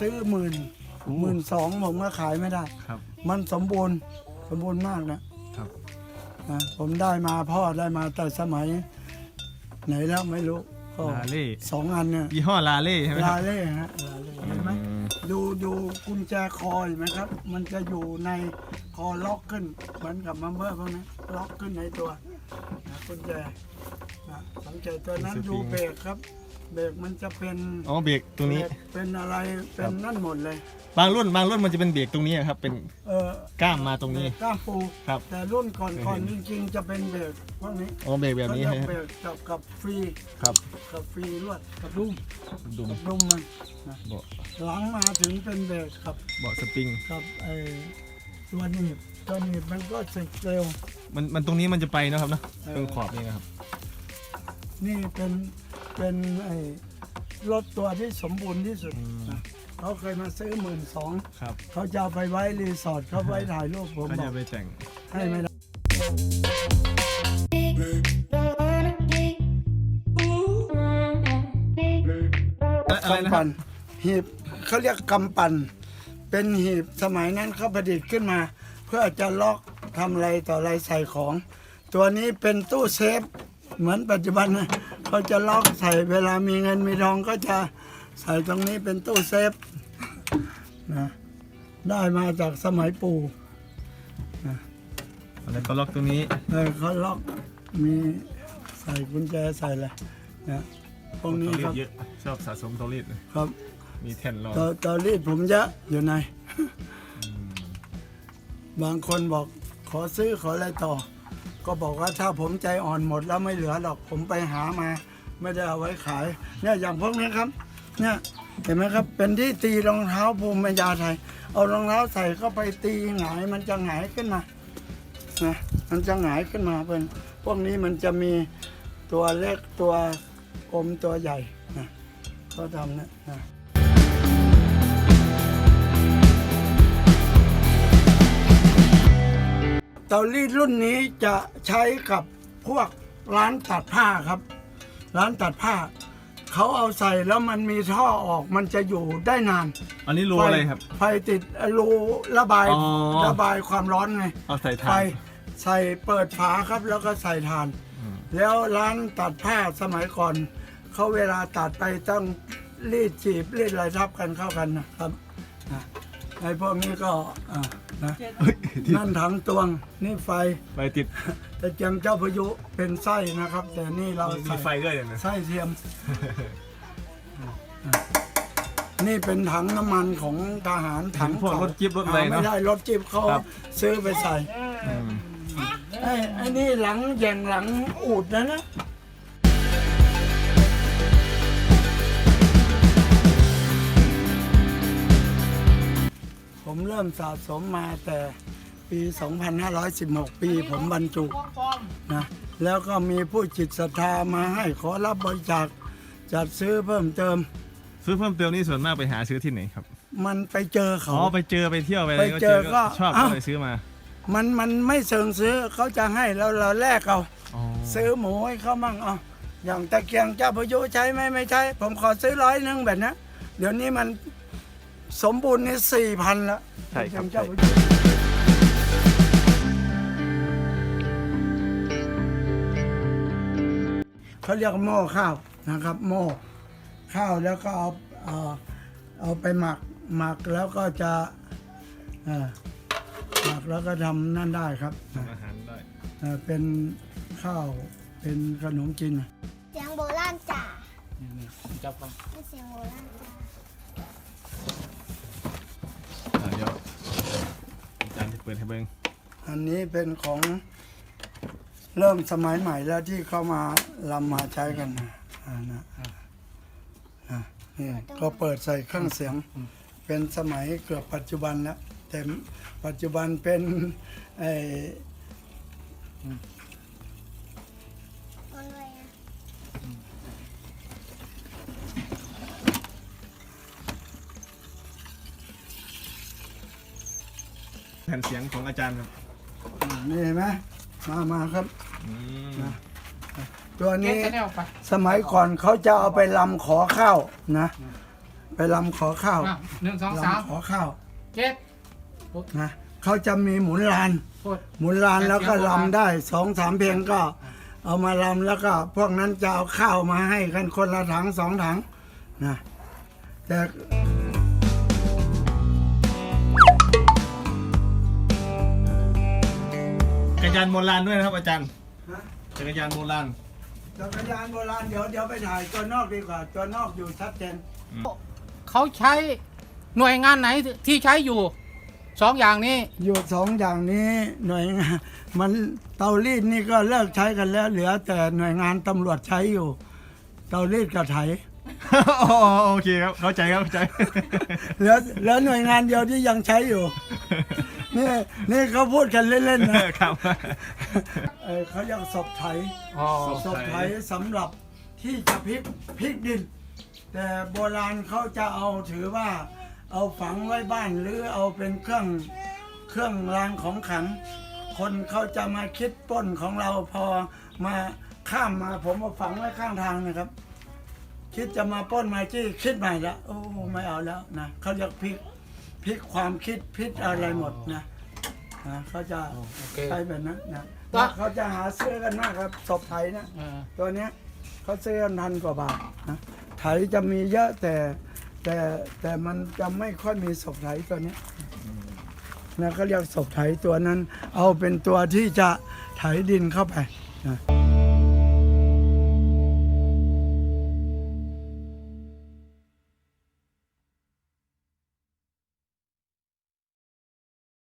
ซื้อหมื่นหมื่นสองผมก็ขายไม่ได้ ครับ มันสมบูรณ์สมบูรณ์มากนะครับ นะผมได้มาพ่อได้มาแต่สมัย ไหนแล้วไม่รู้ก็ลาเล่ สองอันเนี่ยยี่ห้อลาเล่ใช่ไหมคลารับเล่ฮะลาเล่เห็นไหมอืมดูดูกุญแจคอเห็นไหมครับ มันจะอยู่ในคอล็อกขึ้นเหมือนกับมัมเบอร์พวกนี้ล็อกขึ้นในตัวนะกุญแจนะสังเกตตัวนั้นดูเบรกครับ เบรกมันจะเป็นอ๋อเบรกตรงนี้ เบรกเป็นอะไรเป็นนั่นหมดเลย บางรุ่นบางรุ่นมันจะเป็นเบรกตรงนี้ครับ เป็นเออก้ามมาตรงนี้กล้ามปูครับ แต่รุ่นก่อนเคยก่อเห็นนจริงๆ จะเป็นเบรกพวกนี้อ๋อเบรกแบบนี้เขาใช่จะไหมเบรกกับกับฟรีครับกับฟรีลวดกับดุมดุมกับดุมมันนะเบาะหลังมาถึงเป็นเบรกกับเบาะสปริง กับไอ้ตัวหนีบตัวหนีบมันก็สึกเร็ว มันมันตรงนี้มันจะไปเนอะครับเนอะเออ ตรงขอบนี่นะครับ นี่เป็น เป็นไอ้รถตัวที่สมบูรณ์ที่สุดอืมนะเขาเคยมาซื้อหมื่นสองครับเขาจะเอาไปไว้รีสอร์ทเขาไว้ถ่ายรูปผมก็บอจะกไปแต่ง ให้ไม่ได้ อะไรนะกำครัปั่บนหีบเขาเรียกกำปั่นเป็นหีบสมัยนั้นเขาประดิษฐ์ขึ้นมา เพื่อจะล็อกทำอะไรต่ออะไรใส่ของ ตัวนี้เป็นตู้เซฟ เหมือนปัจจุบันนะ เขาจะล็อกใส่เวลามีเงินมีทองก็จะใส่ตรงนี้เป็นตู้เซฟนะได้มาจากสมัยปู่แล้วก็ล็อกตรงนี้เลยเขาล็อกมีใส่กุญแจใส่เลยนะพวกนี้เตารีคดรับเยอะชอบสะสมเตารีดครับ มีแท่นรองตอตอรีดผมเยอะอยู่ใน บางคนบอกขอซื้อขออะไรต่อ ก็บอกว่าถ้าผมใจอ่อนหมดแล้วไม่เหลือหรอกผมไปหามา ไม่ได้เอาไว้ขาย เนี่ยอย่างพวกนี้ครับ เนี่ยเห็นไหมครับ เป็นที่ตีรองเท้าภูมิปัญญาไทย เอารองเท้าใส่เข้าไปตีหงายมันจะหงายขึ้นมานะมันจะหงายขึ้นมาเป็นพวกนี้มันจะมีตัวเล็กตัวกลมตัวใหญ่นะเขาทำนะนะ เตารีดรุ่นนี้จะใช้กับพวกร้านตัดผ้าครับ ร้านตัดผ้า เขาเอาใส่แล้วมันมีท่อออกมันจะอยู่ได้นานอันนี้รูอะไรครับ ไฟติดรูระบายอ๋อ ระบายความร้อนไง เอาใส่ไฟถ่านใส่เปิดฝาครับแล้วก็ใส่ถ่านแล้วร้านตัดผ้าสมัยก่อนเขาเวลาตัดไปต้องรีดจีบรีดอะไรทับกันเข้ากันนะครับนะไอ้พวกนี้ก็อ่า นะเฮ้ยที่นั่นถังตวงนี่ไฟไฟติดตะเกียงเจ้าพายุเป็นไส้นะครับ แต่นี่เรามีใส่ไฟด้วยอย่างนะไส้เทียม นี่เป็นถังน้ำมันของทหารถังพวกรถจิ๊บรถอะไรหาไม่เนาะได้รถจิ๊บเขาครับซื้อไปใส่อืมไอ้ไอ้นี่หลังแย่งหลังอูดนะนะ เริ่มสะสมมาแต่ปี 2516 ปีผมบรรจุนะแล้วก็มีผู้จิตศรัทธามาให้ขอรับบริจาคจัดซื้อเพิ่มเติม ซื้อเพิ่มเติมนี่ส่วนมากไปหาซื้อที่ไหนครับ มันไปเจออ๋เขาอไปเจอไปเที่ยวไปอะไรไปเจอก็ชอบอ้าวก็เลยซื้อมา มันมันไม่เชิงซื้อเขาจะให้แล้วเราแลกเอาอ๋อซื้อหมูให้เขามั่งเอาอย่างตะเกียงเจ้าพายุใช้ไหมไม่ใช้ ผมขอซื้อร้อยหนึงแบบนะเดี๋ยวนี้มัน สมบูรณ์นี่สี่พันละใช่ครับตะเกียงใช่เจ้าพายุเขาเรียกหม้อข้าวนะครับหม้อข้าวแล้วก็เอาเอาเอาไปหมักหมักแล้วก็จะเอ่อหมักแล้วก็ทำนั่นได้ครับทำอาหารได้เอ่อเป็นข้าวเป็นขนมจีนเสียงโบราณจ๋าจับครับเป็นเสียงโบราณจ๋า อะเดี๋ยวอาจารย์จะเปิดให้เบิ้งอันนี้เป็นของเริ่มสมัยใหม่แล้วที่เข้ามาลำมาใช้กันนะอ่านะอ่านะนี่ก็เปิดใส่เครื่องเสียง เป็นสมัยเกือบปัจจุบันแล้วแต่ปัจจุบันเป็นไอ มันเลยอะ แผ่นเสียงของอาจารย์ครับอ่านี่เห็นไหมมามาครับ อืมนะ ตัวนี้ สมัยก่อนเขาจะเอาไปลำขอข้าวนะ ไปลำขอข้าวอะหนึ่งสองสามลำขอข้าวเจ็ด นะเขาจะมีหมุนลานพูดหมุนลานแล้วก็ลำได้สองสามเพลงก็ เอามาลำแล้วก็พวกนั้นจะเอาข้าวมาให้กันคนละถังสองถังนะแต่ จักรยานโบราณด้วยนะครับอาจารย์จักรยานโบราณจักรยานโบราณเดี๋ยวเดี๋ยวไปถ่ายตัวนอกดีกว่าตัวนอกอยู่ชัดเจนเขาใช้หน่วยงานไหนที่ใช้อยู่สองอย่างนี้ อยู่สองอย่างนี้หน่วยงานมันเตารีดนี่ก็เลิกใช้กันแล้ว เหลือแต่หน่วยงานตำรวจใช้อยู่ เตารีดกับไถ อ๋อโอเคครับเข้าใจครับเข้าใจ เหลือเหลือหน่วยงานเดียวที่ยังใช้อยู่ นี่นี่เขาพูดกันเล่นๆนะ ครับ เออเขาเรียกศพไถอ๋อศพไถสำหรับที่จะพลิกพลิกดิน แต่โบราณเขาจะเอาถือว่า เอาฝังไว้บ้านหรือเอาเป็นเครื่องเครื่องรางของขลัง คนเขาจะมาคิดปล้นของเราพอมาข้ามมาผมมาฝังไว้ข้างทางนะครับ คิดจะมาปล้นมาจี้คิดใหม่ละโอ้ไม่เอาแล้วนะเขาเรียกพลิก พลิกความคิดพลิกอะไรหมดนะนะเขาจะโอเค ใช้แบบนั้นนะก็เขาจะหาซื้อกันมากครับศพไทยนะเออตัวเนี้ยเขาซื้อกันพันกว่าบาทนะไถจะมีเยอะแต่แต่แต่มันจะไม่ค่อยมีศพไถตัวเนี้ยนะเขาเรียกศพไถตัวนั้น เอาเป็นตัวที่จะไถดินเข้าไปนะ